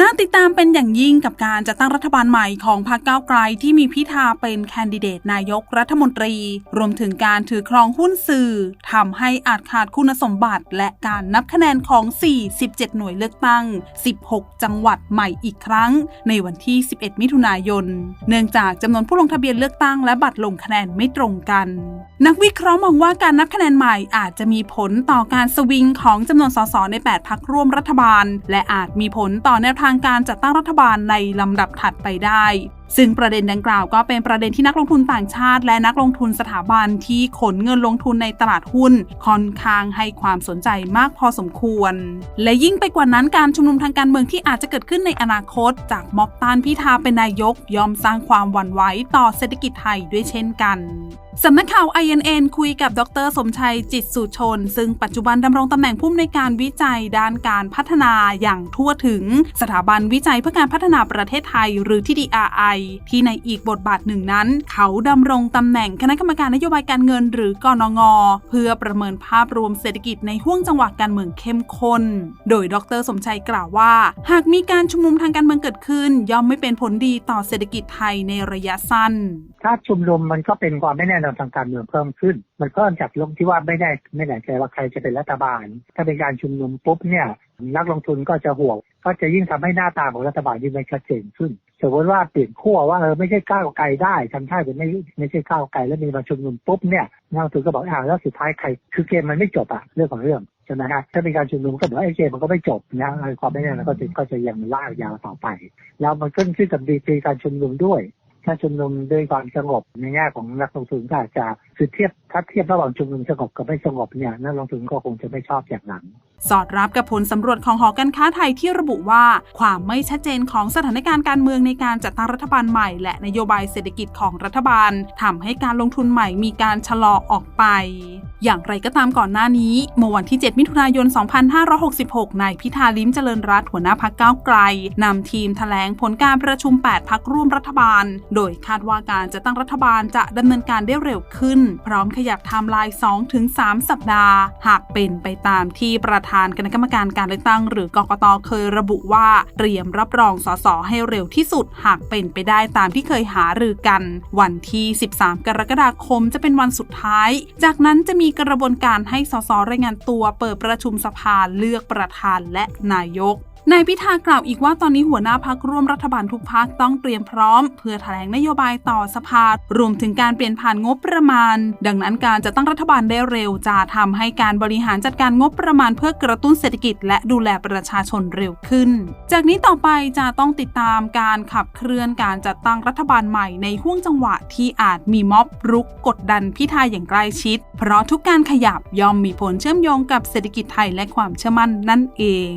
น่าติดตามเป็นอย่างยิ่งกับการจัดตั้งรัฐบาลใหม่ของพรรคก้าวไกลที่มีพิธาเป็นแคนดิเดตนายกรัฐมนตรี รวมถึงการถือครองหุ้นสื่อทำให้อาจขาดคุณสมบัติ และการนับคะแนนของ 47 หน่วยเลือกตั้ง 16 จังหวัดใหม่อีกครั้ง ในวันที่ 11 มิถุนายน เนื่องจากจำนวนผู้ลงทะเบียนเลือกตั้งและบัตรลงคะแนนไม่ตรงกัน นักวิเคราะห์มองว่าการนับคะแนนใหม่อาจจะมีผลต่อการสวิงของจำนวนสสใน 8พักร่วมรัฐบาล และอาจมีผลต่อแนวทางการจัดตั้งรัฐบาลในลำดับถัดไปได้ซึ่งประเด็นดังกล่าวก็เป็นประเด็นที่นักลงทุนต่างชาติ และนักลงทุนสถาบันที่ขนเงินลงทุนในตลาดหุ้นค่อนข้างให้ความสนใจมากพอสมควร และยิ่งไปกว่านั้นการชุมนุมทางการเมืองที่อาจจะเกิดขึ้นในอนาคต จากม็อบต้านพิธาเป็นนายกยอมสร้างความหวั่นไหวต่อเศรษฐกิจไทยด้วยเช่นกันสำนักข่าว INN คุยกับดร สมชัยจิตสุชน ซึ่งปัจจุบันดำรงตำแหน่งผู้อำนวยการวิจัยด้านการพัฒนาอย่างทั่วถึง สถาบันวิจัยเพื่อการพัฒนาประเทศไทย หรือที่ DRI ที่ในอีกบทบาทหนึ่งนั้น เขาดำรงตำแหน่งคณะกรรมการนโยบายการเงินหรือกนง เพื่อประเมินภาพรวมเศรษฐกิจในห่วงจังหวะการเมืองเข้มข้น โดยดรสมชัยกล่าวว่า หากมีการชุมนุมทางการเมืองเกิดขึ้น ย่อมไม่เป็นผลดีต่อเศรษฐกิจไทยในระยะสั้นถ้าชุมนุมมันก็เป็นความไม่แน่นอนทางการเมืองเพิ่มขึ้น มันเพิ่มจากลงที่ว่าไม่ได้ไม่แน่ใจว่าใครจะเป็นรัฐบาล ถ้าเป็นการชุมนุมปุ๊บเนี่ยนักลงทุนก็จะห่วง ก็จะยิ่งทำให้หน้าตาของรัฐบาลยิ่งไม่ชัดเจนขึ้น สมมติว่าเปลี่ยนขั้วว่าเออไม่ใช่ก้าวไกลได้ทำท่าจะไม่ไม่ใช่ก้าวไกลแล้วมีมาชุมนุมปุ๊บเนี่ยนักลงทุนก็บอกอ่าแล้วสุดท้ายใครคือเกมมันไม่จบอะเรื่องของเรื่องใช่ไหมฮะถ้าเป็นการชุมนุมก็บอกว่าไอ้เกมมันก็ไม่จบนะความไม่แน่นอนก็จะก็จะยังลากยาวต่อไป แล้วมันขึ้นขึ้นกับดีกรีการชุมนุมด้วยถ้าชุมนุมด้วยความสงบในแง่ของนักลงทุนก็อาจจะคือเทียบถ้าเทียบระหว่างชุมนุมสงบกับไม่สงบเนี่ยนักลงทุนก็คงจะไม่ชอบอย่างนั้น สอดรับกับผลสำรวจของหอการค้าไทยที่ระบุว่า ความไม่ชัดเจนของสถานการณ์การเมืองในการจัดตั้งรัฐบาลใหม่ และนโยบายเศรษฐกิจของรัฐบาลทำให้การลงทุนใหม่มีการชะลอออกไป อย่างไรก็ตามก่อนหน้านี้ เมื่อวันที่ 7 มิถุนายน 2566 นายพิธาลิ้มเจริญรัตหัวหน้าพักก้าวไกลนำทีมแถลงผลการประชุม 8 พักร่วมรัฐบาล โดยคาดว่าการจะตั้งรัฐบาลจะดำเนินการได้เร็วขึ้น พร้อมขยับไทม์ไลน์2-3 สัปดาห์ หากเป็นไปตามที่ประธานคณะกรรมการการเลือกตั้ง หรือกกตเคยระบุว่าเตรียมรับรองสสให้เร็วที่สุด หากเป็นไปได้ตามที่เคยหารือกัน วันที่ 13 กรกฎาคมจะเป็นวันสุดท้าย จากนั้นจะมีกระบวนการให้สสรายงานตัวเปิดประชุมสภาเลือกประธานและนายก นายพิธากล่าวอีกว่าตอนนี้หัวหน้าพักร่วมรัฐบาลทุกพักต้องเตรียมพร้อม เพื่อแถลงนโยบายต่อสภารวมถึงการเปลี่ยนผ่านงบประมาณ ดังนั้นการจะตั้งรัฐบาลได้เร็ว จะทำให้การบริหารจัดการงบประมาณเพื่อกระตุ้นเศรษฐกิจ และดูแลประชาชนเร็วขึ้น จากนี้ต่อไปจะต้องติดตามการขับเคลื่อนการจัดตั้งรัฐบาลใหม่ในห่วงจังหวะที่อาจมีม็อบรุกกดดันพิธาอย่างใกล้ชิด เพราะทุกการขยับย่อมมีผลเชื่อมโยงกับเศรษฐกิจไทยและความเชื่อมั่นนั่นเอง